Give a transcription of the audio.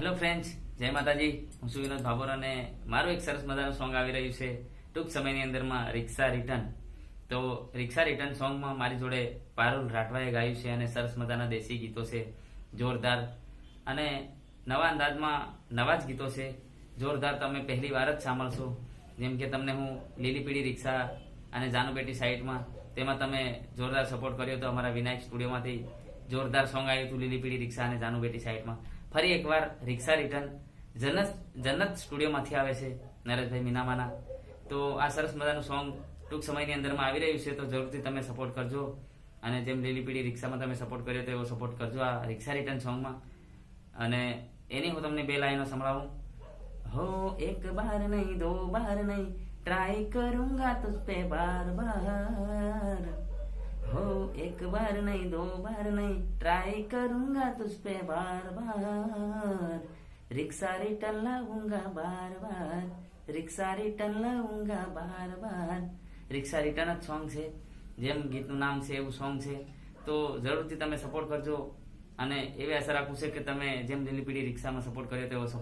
Hello friends જય માતાજી. હું છું વિનોદ ભાભોર અને મારું એક સરસ મજાનું સોંગ આવી રહ્યું છે. ટૂંક સમયની અંદરમાં રિક્ષા રિટર્ન તો રિક્ષા રિટર્ન સોંગમાં મારી જોડે પારુલ રાઠવાએ ગાયું છે અને સરસ મજાના દેશી ગીતો છે. જોરદાર. અને નવા અંદાજમાં નવા જ ગીતો છે. જોરદાર તમે પહેલી વાર જ સાંભળશો. જેમ કે તમને હું લીલી પીળી રિક્ષા અને જાનુબેટી સાઈડમાં તેમાં તમે જોરદાર સપોર્ટ કર્યો હતો અમારા વિનાયક સ્ટુડિયોમાંથી જોરદાર સોંગ આવ્યું હતું લીલી પીળી રિક્ષા અને જાનુબેટી સાઈડમાં ફરી એકવાર રિક્ષા રિટર્ન જન્નત જન્નત સ્ટુડિયોમાંથી આવે છે નરેશભાઈ મીનામાના તો આ સરસ મજાનું સોંગ ટૂંક સમયની અંદરમાં આવી રહ્યું છે તો જરૂરથી તમે સપોર્ટ કરજો અને જેમ લીલી પીળી રિક્ષામાં તમે સપોર્ટ કર્યો તો એવો સપોર્ટ કરજો આ રિક્ષા રિટર્ન સોંગમાં અને એની હું તમને બે લાઈનો સંભળાવું हो एक बार नहीं दो बार नहीं ट्राई करूंगा तुझ पे बार बार हो एक बार नहीं दो बार नहीं ट्राई करूंगा तुझ पे बार बार रिक्शा रिटर्न लाऊंगा बार बार रिक्शा रिटर्न लाऊंगा બાર બાર રિક્ષા રિટર્ન જ સોંગ છે જેમ ગીતનું નામ છે એવું સોંગ છે તો જરૂરથી તમે સપોર્ટ કરજો અને એવી આશા રાખું છે કે તમે જેમ લીલી પીળી રિક્ષામાં સપોર્ટ કર્યો તેવો support